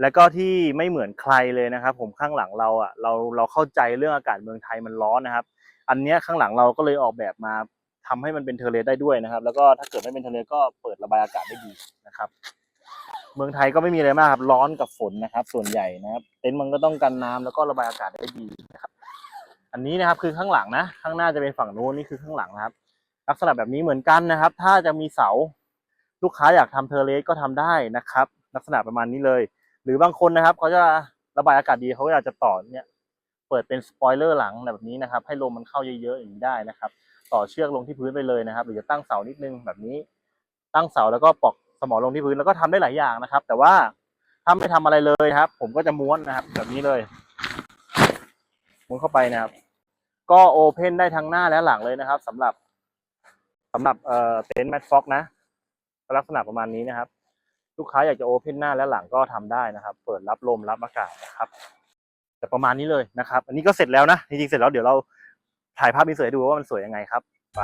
แล้วก็ที่ไม่เหมือนใครเลยนะครับ ผมข้างหลังเราอะเราเราเข้าใจเรื่องอากาศเมืองไทยมันร้อนนะครับ อันเนี้ยข้างหลังเราก็เลยออกแบบมาทำให้มันเป็นเทเลสได้ด้วยนะครับ แล้วก็ถ้าเกิดไม่เป็นเทเลสก็เปิดระบายอากาศได้ดีนะครับ เมืองไทยก็ไม่มีอะไรมากครับร้อนกับฝนนะครับ ส่วนใหญ่นะครับ เต็นท์มันก็ต้องกันน้ำแล้วก็ระบายอากาศได้ดีนะครับ อันนี้นะครับคือข้างหลังนะ ข้างหน้าจะเป็นฝั่งโน้นนี่คือข้างหลังนะครับ ลักษณะแบบนี้เหมือนกันนะครับ ถ้าจะมีเสาลูกค้าอยากทำเทเลสก็ทำได้นะครับ ลักษณะประมาณนี้เลย หรือบางคนนะครับเขาจะระบายอากาศดีเขาก็อากจะต่อเนี่ยเปิดเป็นสปอยเลอร์หลังแบบนี้นะครับ ให้ลมมันเข้าเยอะๆอย่างนี้ได้นะครับ ต่อเชือกลงที่พื้นไปเลยนะครับ หรือจะตั้งเสานิดนึงแบบนี้ ตั้งเสาแล้วก็ปอกสมอลงที่พื้นแล้วก็ทำได้หลายอย่างนะครับ แต่ว่าถ้าไม่ทำอะไรเลยครับ ผมก็จะม้วนนะครับ แบบนี้เลยม้วนเข้าไปนะครับ ก็โอเพนได้ทั้งหน้าและหลังเลยนะครับสำหรับสำหรับเอ่อเต็นท์แมทฟ็อกนะลักษณะประมาณนี้นะครับ ลูกค้าอยากจะโอเพนหน้าและหลังก็ทำได้นะครับ เปิดรับลมรับอากาศนะครับ แต่ประมาณนี้เลยนะครับ อันนี้ก็เสร็จแล้วนะจริงๆเสร็จแล้วเดี๋ยวเราถ่ายภาพนี้สวยดูว่ามันสวยยังไงครับ ไป